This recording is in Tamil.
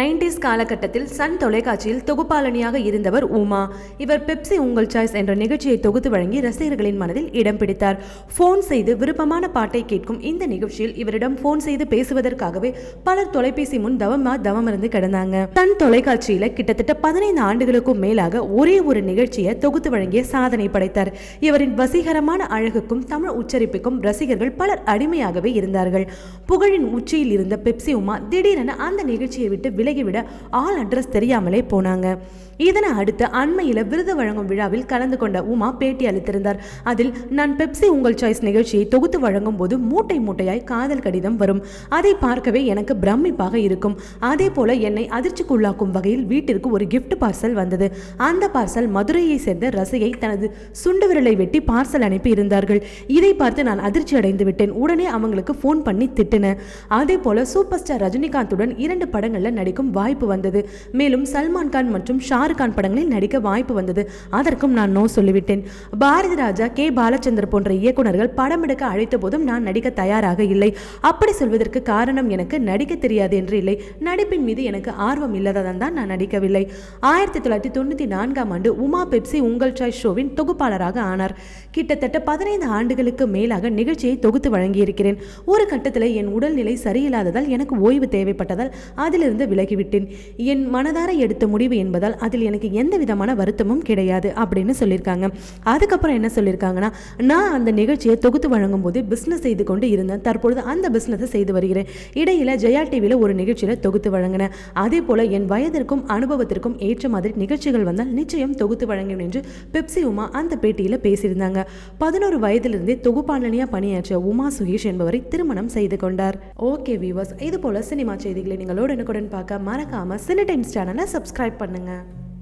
நைன்டிஸ் காலகட்டத்தில் சன் தொலைக்காட்சியில் தொகுப்பாளனியாக இருந்தவர் உமா. இவர் பெப்சி உங்கள் சாய்ஸ் என்ற நிகழ்ச்சியை தொகுத்து வழங்கி ரசிகர்களின் மனதில் இடம் பிடித்தார். ஃபோன் செய்து விருப்பமான பாட்டை கேட்கும் இந்த நிகழ்ச்சியில் இவரிடம் ஃபோன் செய்து பேசுவதற்காகவே பலர் தொலைபேசி முன் தவமா தவமிருந்து கிடந்தாங்க. சன் தொலைக்காட்சியில கிட்டத்தட்ட பதினைந்து ஆண்டுகளுக்கும் மேலாக ஒரே ஒரு நிகழ்ச்சியை தொகுத்து வழங்கிய சாதனை படைத்தார். இவரின் வசீகரமான அழகுக்கும் தமிழ் உச்சரிப்புக்கும் ரசிகர்கள் பலர் அடிமையாகவே இருந்தார்கள். புகழின் உச்சியில் இருந்த பெப்சி உமா திடீரென அந்த நிகழ்ச்சியை விட்டு விலை விலகிவிட ஆள் அட்ரஸ் தெரியாமலே போனாங்க. இதனை அடுத்து அண்மையில் விருது வழங்கும் விழாவில் கலந்து கொண்ட உமா பேட்டி அளித்திருந்தார். அதில் நான் பெப்சி உங்கள் சாய்ஸ் நிகழ்ச்சியை தொகுத்து வழங்கும் போது மூட்டை மூட்டையாய் காதல் கடிதம் வரும். அதை பார்க்கவே எனக்கு பிரமிப்பாக இருக்கும். அதே போல என்னை அதிர்ச்சிக்குள்ளாக்கும் வகையில் வீட்டிற்கு ஒரு கிஃப்ட் பார்சல் வந்தது. அந்த பார்சல் மதுரையை சேர்ந்த ரசையை தனது சுண்டு விரலை வெட்டி பார்சல் அனுப்பி இருந்தார்கள். இதை பார்த்து நான் அதிர்ச்சி அடைந்து விட்டேன். உடனே அவங்களுக்கு ஃபோன் பண்ணி திட்டினேன் அதே போல சூப்பர் ஸ்டார் ரஜினிகாந்துடன் இரண்டு படங்களில் நடிக்கும் வாய்ப்பு வந்தது. மேலும் சல்மான் கான் மற்றும் ஷாருக் கான் படங்களில் நடிக்க வாய்ப்பு வந்தது. அதற்கும் நான் நோ சொல்லிவிட்டேன். பாரதி ராஜா கே. பாலச்சந்தர் போன்ற இயக்குநர்கள் படம் எடுக்க அழைத்த போதும் நான் நடிக்க தயாராக இல்லை. அப்படி சொல்வதற்கு காரணம் எனக்கு நடிக்க தெரியாது என்று இல்லை. நடிப்பின் மீது எனக்கு ஆர்வம் இல்லாததான் தான் நான் நடிக்கவில்லை. ஆயிரத்தி தொள்ளாயிரத்தி தொண்ணூற்றி நான்காம் ஆண்டு உமா பெப்சி உங்கள் சாய் ஷோவின் தொகுப்பாளராக ஆனார். கிட்டத்தட்ட பதினைந்து ஆண்டுகளுக்கு மேலாக நிகழ்ச்சியை தொகுத்து வழங்கியிருக்கிறேன். ஒரு கட்டத்தில் என் உடல்நிலை சரியில்லாததால் எனக்கு ஓய்வு தேவைப்பட்டதால் அதிலிருந்து விலை விலகிவிட்டேன். என் மனதார எடுத்த முடிவு என்பதால் அதில் எனக்கு எந்த விதமான வருத்தமும் கிடையாது அப்படின்னு சொல்லியிருக்காங்க. அதுக்கப்புறம் என்ன சொல்லியிருக்காங்கன்னா நான் அந்த நிகழ்ச்சியை தொகுத்து வழங்கும் போது பிஸ்னஸ் செய்து கொண்டு இருந்தேன். தற்பொழுது அந்த பிஸ்னஸை செய்து வருகிறேன். இடையில ஜெயா டிவியில் ஒரு நிகழ்ச்சியில் தொகுத்து வழங்கினேன். அதே போல என் வயதிற்கும் அனுபவத்திற்கும் ஏற்ற மாதிரி நிகழ்ச்சிகள் வந்தால் நிச்சயம் தொகுத்து வழங்கும் என்று பெப்சி உமா அந்த பேட்டியில் பேசியிருந்தாங்க. பதினோரு வயதிலிருந்தே தொகுப்பாளனியா பணியாற்றிய உமா சுகேஷ் என்பவரை திருமணம் செய்து கொண்டார். ஓகே வியூவர்ஸ் இது போல சினிமா செய்திகளை நீங்களோட உடனுக்குடன் பார்க்க மறக்காம சினி டைம்ஸ் சேனலை சப்ஸ்கிரைப் பண்ணுங்க.